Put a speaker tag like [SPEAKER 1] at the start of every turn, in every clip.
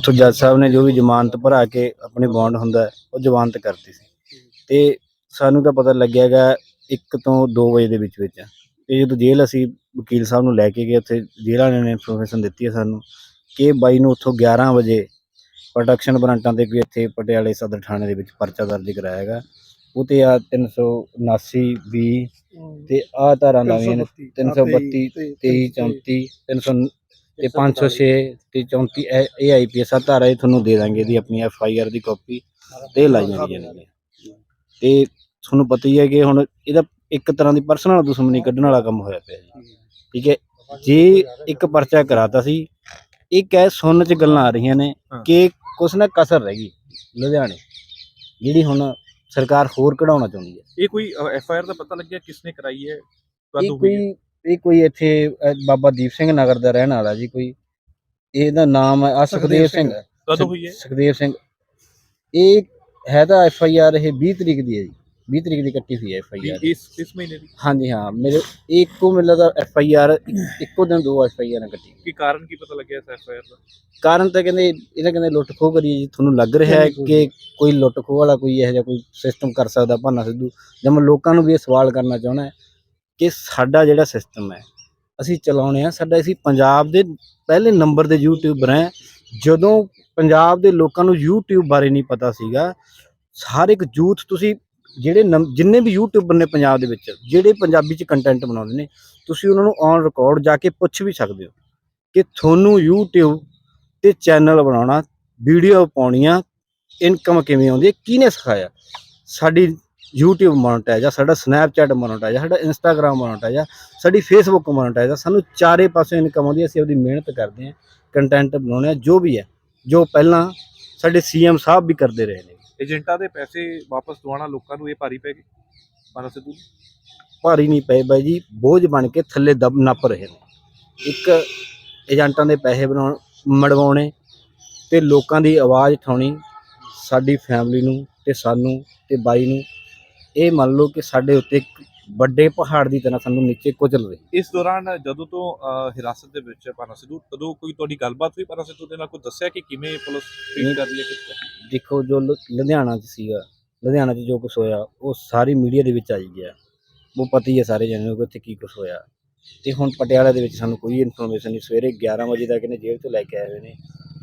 [SPEAKER 1] ਉੱਥੋਂ ਜੱਜ ਸਾਹਿਬ ਨੇ ਜੋ ਵੀ ਜ਼ਮਾਨਤ ਭਰਾ ਕੇ ਆਪਣੀ ਬੌਂਡ ਹੁੰਦਾ ਹੈ, ਉਹ ਜ਼ਮਾਨਤ ਕਰਤੀ ਸੀ। ਤੇ ਸਾਨੂੰ ਤਾਂ ਪਤਾ ਲੱਗਿਆਗਾ 1 ਤੋਂ 2 ਵਜੇ ਦੇ ਵਿੱਚ ਵਿੱਚ। ਤੇ ਜਦੋਂ ਜੇਲ੍ਹ ਅਸੀਂ ਵਕੀਲ ਸਾਹਿਬ ਨੂੰ ਲੈ ਕੇ ਗਏ ਉੱਥੇ ਜੇਲ੍ਹ ਵਾਲਿਆਂ ਨੇ ਇਨਫੋਰਮੇਸ਼ਨ ਦਿੱਤੀ ਹੈ ਸਾਨੂੰ ਕਿ ਬਾਈ ਨੂੰ ਉੱਥੋਂ 11 ਵਜੇ ਪ੍ਰੋਟੈਕਸ਼ਨ ਬਰਾਂਟਾਂ ਤੇ ਕੋਈ ਇੱਥੇ ਪਟਿਆਲੇ ਸਦਰ ਥਾਣੇ ਦੇ ਵਿੱਚ ਪਰਚਾ ਦਰਜ ਕਰਾਇਆ ਹੈਗਾ। ਉਹ ਤੇ ਆ 379 ਵੀ ਤੇ ਆ ਧਾਰਾ ਲਾਵੀਆਂ ਨੇ 332 23 34 300 ਤੇ 506 ਤੇ 34 ਇਹ ਇਹ ਆਈਪੀਐਸ ਆ ਧਾਰਾ ਇਹ ਤੁਹਾਨੂੰ ਦੇ ਦਾਂਗੇ ਇਹਦੀ ਆਪਣੀ ਐਫ ਆਈ ਆਰ ਦੀ ਕਾਪੀ ਤੇ ਲਾਈਆਂ ਗਈਆਂ ਨੇ। ਤੇ ਤੁਹਾਨੂੰ ਪਤਾ ਹੀ ਹੈ ਕਿ ਹੁਣ ਇਹਦਾ ਇੱਕ ਤਰ੍ਹਾਂ ਦੀ ਪਰਸਨਲ ਦੁਸ਼ਮਣੀ ਕੱਢਣ ਵਾਲਾ ਕੰਮ ਹੋਇਆ ਪਿਆ ਜੀ। ਠੀਕ ਹੈ ਜੇ ਇੱਕ ਪਰਚਾ ਕਰਾਤਾ ਸੀ ਇੱਕ ਹੈ ਸੁਣਨ ਚ ਗੱਲਾਂ ਆ ਰਹੀਆਂ ਨੇ
[SPEAKER 2] ਹਾਂ।
[SPEAKER 1] ਕਿ ਕੁਛ ਨਾ ਕਸਰ ਰਹਿ ਗਈ ਲੁਧਿਆਣੇ ਜਿਹੜੀ ਹੁਣ ਸਰਕਾਰ ਹੋਰ ਕਢਾਉਣਾ ਚਾਹੁੰਦੀ ਹੈ।
[SPEAKER 2] ਇਹ ਕੋਈ ਐਫ ਆਈ ਆਰ ਦਾ ਪਤਾ ਲੱਗਿਆ ਕਿਸਨੇ ਕਰਾਈ ਹੈ?
[SPEAKER 1] ਇਹ
[SPEAKER 2] ਕਦੋਂ ਹੋਈ ਹੈ।
[SPEAKER 1] ਕੋਈ ਇਹ ਕੋਈ ਇੱਥੇ ਅਹ, ਬਾਬਾ ਦੀਪ ਸਿੰਘ ਨਗਰ ਦਾ ਰਹਿਣ ਵਾਲਾ ਜੀ ਕੋਈ। ਇਹਦਾ ਨਾਮ ਹੈ ਆ ਸੁਖਦੇਵ ਸਿੰਘ।
[SPEAKER 2] ਕਦੋਂ ਹੋਈ ਹੈ?
[SPEAKER 1] ਸੁਖਦੇਵ ਸਿੰਘ। ਇਹ ਹੈ ਤਾਂ ਐਫ ਆਈ ਆਰ ਇਹ 20 ਤਰੀਕ ਦੀ ਹੈ ਜੀ। 20 ਤਰੀਕ ਦੀ ਕੱਟੀ ਹੋਈ ਹੈ ਐਫ ਆਈ
[SPEAKER 2] ਵੀ
[SPEAKER 1] ਆਰ
[SPEAKER 2] ਇਸ ਇਸ ਮਹੀਨੇ ਦੀ?
[SPEAKER 1] ਹਾਂਜੀ ਹਾਂ ਮੇਰੇ ਇੱਕੋ ਮਿਲਦਾ ਦਾ ਐਫ ਆਈ ਆਰ ਇੱਕੋ ਦਿਨ ਦੋ ਐਫ ਆਈ ਆਰ ਕੱਟੀ
[SPEAKER 2] ਕੀ ਕਾਰਨ ਕੀ ਪਤਾ ਲੱਗਿਆ ਇਸ ਐਫ ਆਈ ਆਰ ਦਾ?
[SPEAKER 1] ਕਾਰਨ ਤਾਂ ਕਹਿੰਦੇ ਇਹਨਾਂ ਕਹਿੰਦੇ ਲੁੱਟ ਖੋਹ ਕਰੀ ਜੀ। ਤੁਹਾਨੂੰ ਲੱਗ ਰਿਹਾ ਹੈ ਕਿ ਕੋਈ ਲੁੱਟ ਖੋਹ ਵਾਲਾ ਕੋਈ ਇਹੋ ਜਿਹਾ ਕੋਈ ਸਿਸਟਮ ਕਰ ਸਕਦਾ ਭਾਨਾ ਸਿੱਧੂ। ਜਾਂ ਮੈਂ ਲੋਕਾਂ ਨੂੰ ਵੀ ਇਹ ਸਵਾਲ ਕਰਨਾ ਚਾਹੁੰਦਾ ਹੈ ਕਿ ਸਾਡਾ ਜਿਹੜਾ ਸਿਸਟਮ ਹੈ, ਅਸੀਂ ਚਲਾਉਣੇ ਆ ਸਾਡਾ ਅਸੀਂ ਪੰਜਾਬ ਦੇ ਪਹਿਲੇ ਨੰਬਰ ਦੇ ਯੂਟਿਊਬਰ ਹੈ। ਜਦੋਂ ਪੰਜਾਬ ਦੇ ਲੋਕਾਂ ਨੂੰ YouTube ਬਾਰੇ ਨਹੀਂ ਪਤਾ ਸੀਗਾ, ਹਰ ਇੱਕ ਯੂਥ ਤੁਸੀਂ ਜਿਹੜੇ ਨੰਬ- ਜਿੰਨੇ ਵੀ ਯੂਟਿਊਬਰ ਨੇ ਪੰਜਾਬ ਦੇ ਵਿੱਚ, ਜਿਹੜੇ ਪੰਜਾਬੀ ਚ ਕੰਟੈਂਟ ਬਣਾਉਂਦੇ ਨੇ, ਤੁਸੀਂ ਉਹਨਾਂ ਨੂੰ ਔਨ ਰਿਕਾਰਡ ਜਾ ਕੇ ਪੁੱਛ ਵੀ ਸਕਦੇ ਹੋ ਕਿ ਤੁਹਾਨੂੰ YouTube ਤੇ ਚੈਨਲ ਬਣਾਉਣਾ ਵੀਡੀਓ ਪਾਉਣੀਆਂ ਇਨਕਮ ਕਿਵੇਂ ਆਉਂਦੀ ਹੈ, ਕਿਹਨੇ ਸਿਖਾਇਆ? ਸਾਡੀ YouTube ਮੋਨਟਾਈਜ਼ ਆ ਸਾਡਾ Snapchat ਮੋਨਟਾਈਜ਼ ਆ ਸਾਡਾ Instagram ਮੋਨਟਾਈਜ਼ ਆ ਸਾਡੀ Facebook ਮੋਨਟਾਈਜ਼ ਆ। ਸਾਨੂੰ ਚਾਰੇ ਪਾਸੇ ਇਨਕਮ ਆਉਂਦੀ ਹੈ ਅਸੀਂ ਆਪਦੀ ਮਿਹਨਤ ਕਰਦੇ ਹਾਂ ਕੰਟੈਂਟ ਬਣਾਉਂਦੇ ਹਾਂ ਜੋ ਵੀ ਹੈ ਜੋ ਪਹਿਲਾਂ ਸਾਡੇ ਸੀਐਮ ਸਾਹਿਬ ਵੀ ਕਰਦੇ ਰਹੇ ਨੇ।
[SPEAKER 2] ਏਜੰਟਾਂ ਦੇ ਪੈਸੇ ਵਾਪਸ ਦਵਾਉਣਾ ਲੋਕਾਂ ਨੂੰ ਇਹ ਭਾਰੀ ਪੈ ਗਈ ਪਾਨਾ ਸਿੱਧੂ।
[SPEAKER 1] ਭਾਰੀ ਨਹੀਂ ਪਏ ਬਾਈ ਜੀ ਬੋਝ ਬਣ ਕੇ ਥੱਲੇ ਦਬ ਨੱਪ ਰਹੇ ਨੇ। ਇੱਕ ਏਜੰਟਾਂ ਦੇ ਪੈਸੇ ਬਣਾਉਣ ਮੜਵਾਉਣੇ ਤੇ ਲੋਕਾਂ ਦੀ ਆਵਾਜ਼ ਉਠਾਉਣੀ ਸਾਡੀ ਫੈਮਿਲੀ ਨੂੰ ਤੇ ਸਾਨੂੰ ਤੇ ਬਾਈ ਨੂੰ ਇਹ ਮੰਨ ਲਓ ਕਿ ਸਾਡੇ ਉੱਤੇ ਇੱਕ ਵੱਡੇ ਪਹਾੜ ਦੀ ਤਰ੍ਹਾਂ ਸਾਨੂੰ ਨੀਚੇ ਕੁਚਲ ਰਹੇ।
[SPEAKER 2] ਇਸ ਦੌਰਾਨ ਜਦੋਂ ਤੋਂ ਅਹ, ਹਿਰਾਸਤ ਦੇ ਵਿੱਚ ਹੈ ਪਾਨਾ ਸਿੱਧੂ ਤਦੋਂ ਕੋਈ ਤੁਹਾਡੀ ਗੱਲਬਾਤ ਹੋਈ ਪਾਨਾ ਸਿੱਧੂ ਦੇ ਨਾਲ ਕੋਈ ਦੱਸਿਆ ਕਿ ਕਿਵੇਂ ਪੁਲਿਸ। ਟ੍ਰੀਟ ਕਰ ਰਹੀ ਹੈ ਕਿਸ
[SPEAKER 1] ਦੇਖੋ ਜੋ ਲੁ- ਲੁਧਿਆਣਾ 'ਚ ਸੀਗਾ ਲੁਧਿਆਣਾ 'ਚ ਜੋ ਕੁਝ ਹੋਇਆ ਉਹ ਸਾਰੀ ਮੀਡੀਆ ਦੇ ਵਿੱਚ ਆਈ ਗਿਆ। ਉਹ ਪਤਾ ਹੀ ਹੈ ਸਾਰੇ ਜਣੇ ਨੂੰ ਕਿ ਉੱਥੇ ਕੀ ਕੁਝ ਹੋਇਆ। ਤੇ ਹੁਣ ਪਟਿਆਲਾ ਦੇ ਵਿੱਚ ਸਾਨੂੰ ਕੋਈ ਇਨਫੋਰਮੇਸ਼ਨ ਨਹੀਂ। ਸਵੇਰੇ 11 ਵਜੇ ਤੱਕ ਇਹਨੇ ਜੇਲ੍ਹ ਤੋਂ ਲੈ ਕੇ ਆਏ ਹੋਏ ਨੇ।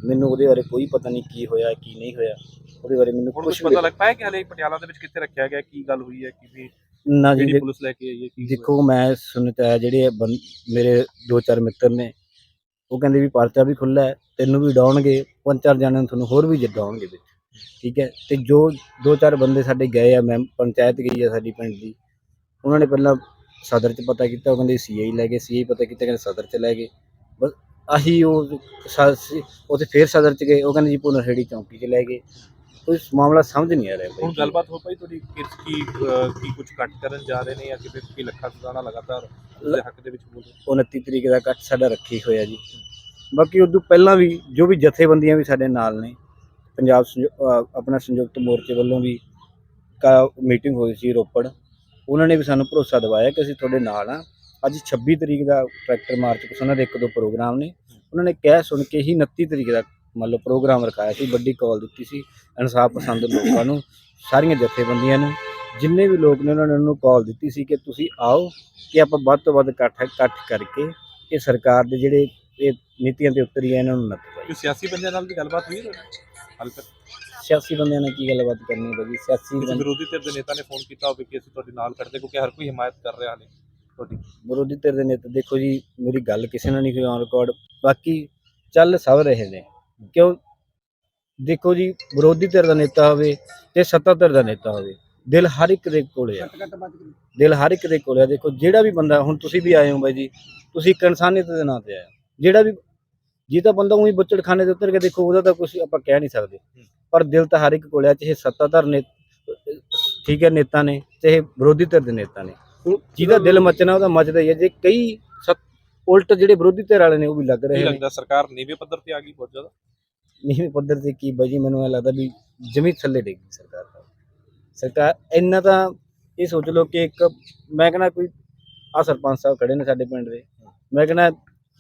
[SPEAKER 1] ਮੈਨੂੰ ਉਹਦੇ ਬਾਰੇ ਕੋਈ ਪਤਾ ਨਹੀਂ ਕੀ ਹੋਇਆ ਕੀ ਨਹੀਂ ਹੋਇਆ। ਉਹਦੇ ਬਾਰੇ ਮੈਨੂੰ
[SPEAKER 2] ਹੁਣ
[SPEAKER 1] ਕੁਝ
[SPEAKER 2] ਕੁਝ ਪਤਾ ਲੱਗ ਪਾਇਆ ਕਿ ਹਲੇ ਪਟਿਆਲਾ ਦੇ ਵਿੱਚ ਕਿੱਥੇ ਰੱਖਿਆ ਗਿਆ ਕੀ ਗੱਲ ਹੋਈ ਹੈ ਕਿਵੇਂ
[SPEAKER 1] ਨਾ ਜੀ
[SPEAKER 2] ਜਿਹੜੀ ਪੁਲਿਸ ਲੈ ਕੇ ਆਈ ਹੈ ਕੀ?
[SPEAKER 1] ਦੇਖੋ ਮੈਂ ਸੁਣਤਾ ਹੈ ਜਿਹੜੇ ਬੰ- ਮੇਰੇ ਦੋ ਚਾਰ ਮਿੱਤਰ ਨੇ ਉਹ ਕਹਿੰਦੇ ਵੀ ਪਰਚਾ ਵੀ ਖੁੱਲਾ ਹੈ ਤੈਨੂੰ ਵੀ ਡਾਉਣਗੇ ਪੰਜ ਚਾਰ ਜਣਿਆਂ ਨੂੰ ਤੁਹਾਨੂੰ ਹੋਰ ਵੀ ਜਿੱਦਾਉਣਗੇ ਵਿੱਚ ਠੀਕ ਹੈ ਤੇ ਜੋ ਦੋ ਚਾਰ ਬੰਦੇ ਸਾਡੇ ਗਏ ਆ ਮੈਂ ਪੰਚਾਇਤ ਗਈ ਆ ਸਾਡੀ ਪਿੰਡ ਦੀ ਉਹਨਾਂ ਨੇ ਪਹਿਲਾਂ ਸਦਰ ਚ ਪਤਾ ਕੀਤਾ ਉਹ ਕਹਿੰਦੇ ਸੀਆਈ ਲੈ ਗਏ ਸੀਆਈ ਪਤਾ ਕੀਤਾ ਕਹਿੰਦੇ ਸਦਰ ਚ ਲੈ ਗਏ ਬਸ ਆਹੀ ਉਹ ਸ- ਸੀ- ਉੱਥੇ ਫੇਰ ਸਦਰ ਚ ਗਏ ਉਹ ਕਹਿੰਦੇ ਜੀ ਪੁਨਰ ਖੇੜੀ ਚੌਂਕੀ ਚ ਲੈ ਗਏ ਕੋਈ ਮਾਮਲਾ ਸਮਝ ਨਹੀਂ ਆ ਰਿਹਾ
[SPEAKER 2] ਹੁਣ
[SPEAKER 1] ਬਈ
[SPEAKER 2] ਗੱਲਬਾਤ ਹੋ ਪਈ ਤੁਹਾਡੀ ਕਿ ਕੀ ਅਹ, ਕੀ ਕੁਝ ਕੱਟ ਕਰਨ ਜਾ ਰਹੇ ਨੇ ਜਾਂ ਕਿਤੇ ਕੀ ਲੱਖਾਂ ਸੁਣਾਣਾ ਲਗਾਤਾਰ ਉਸਦੇ ਹੱਕ ਦੇ ਵਿੱਚ ਬੋਲ ਰਹੇ
[SPEAKER 1] 29 ਤਰੀਕ ਦਾ ਕੱਟ ਸਾਡਾ ਰੱਖੀ ਹੋਇਆ ਜੀ। ਬਾਕੀ ਉਦੋਂ ਪਹਿਲਾਂ ਵੀ ਜੋ ਵੀ ਜਥੇਬੰਦੀਆਂ ਵੀ ਸਾਡੇ ਨਾਲ ਨੇ ਪੰਜਾਬ ਸੰਯੁ- ਅਹ ਆਪਣਾ ਸੰਯੁਕਤ ਮੋਰਚੇ ਵੱਲੋਂ ਵੀ ਕਾ ਮੀਟਿੰਗ ਹੋਈ ਸੀ ਰੋਪੜ ਉਹਨਾਂ ਨੇ ਵੀ ਸਾਨੂੰ ਭਰੋਸਾ ਦਿਵਾਇਆ ਕਿ ਅਸੀਂ ਤੁਹਾਡੇ ਨਾਲ ਆ ਅੱਜ 26 ਤਰੀਕ ਦਾ ਟਰੈਕਟਰ ਮਾਰਚ ਕੁਛ ਉਹਨਾਂ ਦੇ ਇੱਕ ਦੋ ਪ੍ਰੋਗਰਾਮ ਨੇ। ਉਹਨਾਂ ਨੇ ਕਹਿ ਸੁਣ ਕੇ ਹੀ 29 ਤਰੀਕ ਦਾ ਮੰਨ ਲਓ ਪ੍ਰੋਗਰਾਮ ਰਖਾਇਆ ਸੀ ਵੱਡੀ ਕਾਲ ਦਿੱਤੀ ਸੀ ਇਨਸਾਫ ਪਸੰਦ ਲੋਕਾਂ ਨੂੰ ਸਾਰੀਆਂ ਜਥੇਬੰਦੀਆਂ ਨੂੰ ਜਿੰਨੇ ਵੀ ਲੋਕ ਨੇ ਉਹਨਾਂ ਨੇ ਉਹਨੂੰ ਕਾਲ ਦਿੱਤੀ ਸੀ ਕਿ ਤੁਸੀਂ ਆਓ ਕਿ ਆਪਾਂ ਵੱਧ ਤੋਂ ਵੱਧ ਇਕੱਠ ਇਕੱਠ ਕਰਕੇ ਇਹ ਸਰਕਾਰ ਦੇ ਜਿਹੜੇ ਇਹ ਨੀਤੀਆਂ ਤੇ ਉਤਰੀ ਹੈ ਇਹਨਾਂ ਨੂੰ ਨੱਥ ਪਾਈ।
[SPEAKER 2] ਸਿਆਸੀ ਬੰਦਿਆਂ ਨਾਲ ਵੀ ਗੱਲਬਾਤ ਹੋਈ? ਹਾਲੇ ਤੱਕ
[SPEAKER 1] ਸਿਆਸੀ ਬੰਦਿਆਂ ਨਾਲ ਕੀ ਗੱਲਬਾਤ ਕਰਨੀ ਹੈ ਬਾਜੀ ਸਿਆਸੀ
[SPEAKER 2] ਵਿਰੋਧੀ ਧਿਰ ਦੇ ਨੇਤਾ ਨੇ ਫੋਨ ਕੀਤਾ ਹੋਵੇ ਕਿ ਅਸੀਂ ਤੁਹਾਡੇ ਨਾਲ ਖੜਦੇ ਕਿਉਂਕਿ ਹਰ ਕੋਈ ਹਮਾਇਤ ਕਰ ਰਿਹਾ ਨੇ ਤੁਹਾਡੀ।
[SPEAKER 1] ਵਿਰੋਧੀ ਧਿਰ ਦੇ ਨੇਤਾ ਦੇਖੋ ਜੀ ਮੇਰੀ ਗੱਲ ਕਿਸੇ ਨਾਲ ਨਹੀਂ ਹੋਈ ਔਨ ਰਿਕਾਰਡ ਬਾਕੀ ਚੱਲ ਸਭ ਰਹੇ ਨੇ। ਕਿਉਂ? ਦੇਖੋ ਜੀ ਵਿਰੋਧੀ ਧਿਰ ਦਾ ਨੇਤਾ ਹੋਵੇ ਤੇ ਸੱਤਾ ਧਿਰ ਦਾ ਨੇਤਾ ਹੋਵੇ ਦਿਲ ਹਰ ਇੱਕ ਦੇ ਕੋਲੇ ਆ। ਦਿਲ ਹਰ ਇੱਕ ਦੇ ਕੋਲੇ ਆ। ਦੇਖੋ ਜਿਹੜਾ ਵੀ ਬੰਦਾ ਹੁਣ ਤੁਸੀਂ ਵੀ ਆਏ ਹੋ ਬਾਈ ਜੀ ਤੁਸੀਂ ਇੱਕ ਇਨਸਾਨੀਅਤ ਦੇ ਨਾਂ ਤੇ ਹੋ। ਜਿਹੜਾ ਵੀ ਜੇ ਤਾਂ ਬੰਦਾ ਉਹੀ ਬੁੱਚੜਖਾਨੇ ਦੇ ਉੱਤਰ ਕੇ ਦੇਖੋ ਉਹਦਾ ਤਾਂ ਕੁਝ ਆਪਾਂ ਕਹਿ ਨਹੀਂ ਸਕਦੇ। ਪਰ ਦਿਲ ਤਾਂ ਹਰ ਇੱਕ ਕੋਲੇ ਆ ਚਾਹੇ ਸੱਤਾਧਰ ਨੇ ਠੀਕ ਹੈ ਨੇਤਾ ਨੇ ਚਾਹੇ ਵਿਰੋਧੀ ਧਿਰ ਦੇ ਨੇਤਾ ਨੇ। ਜਿਹਦਾ ਦਿਲ ਮਚਣਾ ਉਹਦਾ ਮਚਦਾ ਹੀ ਹੈ ਜੇ ਕਈ ਉਲਟ ਜਿਹੜੇ ਵਿਰੋਧੀ ਧਿਰ ਵਾਲੇ ਨੇ ਉਹ ਵੀ ਲੱਗ
[SPEAKER 2] ਕੀ
[SPEAKER 1] ਰਹੇ ਨੇ।
[SPEAKER 2] ਲੱਗਦਾ ਸਰਕਾਰ ਨੀਵੇਂ ਪੱਧਰ ਤੇ ਆ ਗਈ ਬਹੁਤ ਜ਼ਿਆਦਾ?
[SPEAKER 1] ਨੀਵੇਂ ਪੱਧਰ ਤੇ ਕੀ ਬਾਜੀ ਮੈਨੂੰ ਇਹ ਲੱਗਦਾ ਵੀ ਜ਼ਮੀਨ ਥੱਲੇ ਡੇਗੀ ਸਰਕਾਰ ਦਾ ਸਰਕਾਰ ਇੰਨਾ ਤਾਂ ਇਹ ਸੋਚ ਲਓ ਕਿ ਇੱਕ ਮੈਂ ਕਹਿੰਦਾ ਕੋਈ ਆ ਸਰਪੰਚ ਸਾਹਿਬ ਖੜੇ ਨੇ ਸਾਡੇ ਪਿੰਡ ਦੇ। ਮੈਂ ਕਹਿੰਦਾ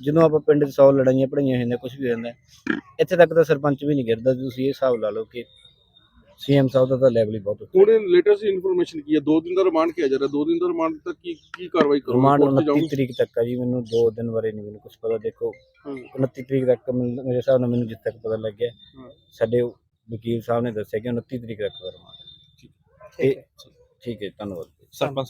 [SPEAKER 1] ਜਦੋਂ ਆਪਾਂ ਪਿੰਡ 'ਚ 100 ਲੜਾਈਆਂ ਪੜਾਈਆਂ ਹੁੰਦੀਆਂ ਕੁਝ ਵੀ ਹੋ ਜਾਂਦਾ ਇੱਥੇ ਤੱਕ ਤਾਂ ਸਰਪੰਚ ਵੀ ਨਹੀਂ ਗਿਰਦਾ ਤੁਸੀਂ ਇਹ ਹਿਸਾਬ ਲਾ ਲਓ ਕਿ ਸੀਐਮ ਸਾਹਿਬ ਦਾ ਤਾਂ ਲੈਵਲ ਹੀ ਬਹੁਤ ਉੱਤੇ
[SPEAKER 3] ਥੋੜੇ ਲੇਟੈਸਟ ਇਨਫੋਰਮੇਸ਼ਨ ਕੀ ਹੈ? ਦੋ ਦਿਨ ਦਾ ਰਿਮਾਂਡ ਕਿਹਾ ਜਾ ਰਿਹਾ। ਦੋ ਦਿਨ ਦਾ ਰਿਮਾਂਡ ਤੱਕ ਕੀ ਕੀ ਕਾਰਵਾਈ ਕਰੋਗੇ?
[SPEAKER 1] ਰਿਮਾਂਡ
[SPEAKER 3] ਕੋਰਟ 'ਚ
[SPEAKER 1] 29
[SPEAKER 3] ਜਾਓਗੇ?
[SPEAKER 1] ਤਰੀਕ ਤੱਕ ਆ ਜੀ। ਮੈਨੂੰ 2 ਦਿਨ ਬਾਰੇ ਨਹੀਂ ਮੈਨੂੰ ਕੁਝ ਪਤਾ। ਦੇਖੋ
[SPEAKER 3] ਹਾਂ।
[SPEAKER 1] 29 ਤਰੀਕ ਤੱਕ ਮੇਰੇ ਹਿਸਾਬ ਨਾਲ ਮੈਨੂੰ ਜਿੱਥੇ ਤੱਕ ਪਤਾ ਲੱਗਿਆ। ਸਾਡੇ ਵਕੀਲ ਸਾਹਿਬ ਨੇ ਦੱਸਿਆ ਕਿ 29 ਤਰੀਕ ਤੱਕ ਦਾ ਰਿਮਾਂਡ ਠੀਕ ਹੈ। ਠੀਕ ਹੈ। ਧੰਨਵਾਦ।
[SPEAKER 2] ਸਰਪੰਚ